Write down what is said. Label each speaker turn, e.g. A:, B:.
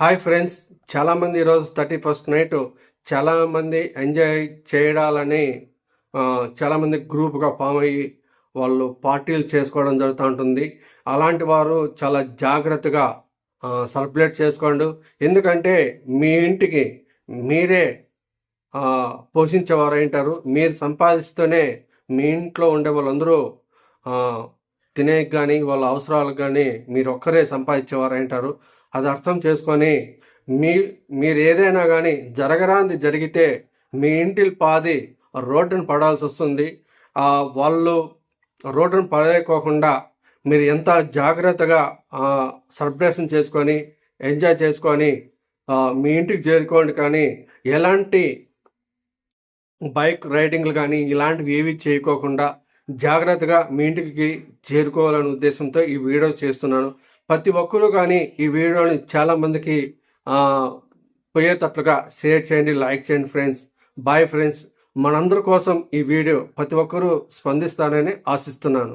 A: Hi friends చాలామంది ఈరోజు thirty first night చాలామంది ఎంజాయ్ చేయడాలని చాలామంది గ్రూప్గా ఫామ్ అయ్యి వాళ్ళు పార్టీలు చేసుకోవడం జరుగుతూ ఉంటుంది. అలాంటి వారు చాలా జాగ్రత్తగా సెలబ్రేట్ చేసుకోండి. ఎందుకంటే మీ ఇంటికి మీరే పోషించేవారు ఉంటారు. మీరు సంపాదిస్తూనే మీ ఇంట్లో ఉండే వాళ్ళందరూ తినేకి కానీ వాళ్ళ అవసరాలకు కానీ మీరు ఒక్కరే సంపాదించేవారు అంటారు. అది అర్థం చేసుకొని మీ మీరు ఏదైనా కానీ జరగరాంది జరిగితే మీ ఇంటి పాది రోడ్డును పడాల్సి వస్తుంది. వాళ్ళు రోడ్డును పడేయకోకుండా మీరు ఎంత జాగ్రత్తగా సెలబ్రేషన్ చేసుకొని ఎంజాయ్ చేసుకొని మీ ఇంటికి చేరుకోండి కానీ ఎలాంటి బైక్ రైడింగ్లు కానీ ఇలాంటివి ఏవి చేయకోకుండా జాగ్రత్తగా మీ ఇంటికి చేరుకోవాలనే ఉద్దేశంతో ఈ వీడియో చేస్తున్నాను. ప్రతి ఒక్కరూ కానీ ఈ వీడియోని చాలామందికి పోయేటట్లుగా షేర్ చేయండి లైక్ చేయండి ఫ్రెండ్స్. Bye friends. మనందరి కోసం ఈ వీడియో ప్రతి ఒక్కరూ స్పందిస్తారని ఆశిస్తున్నాను.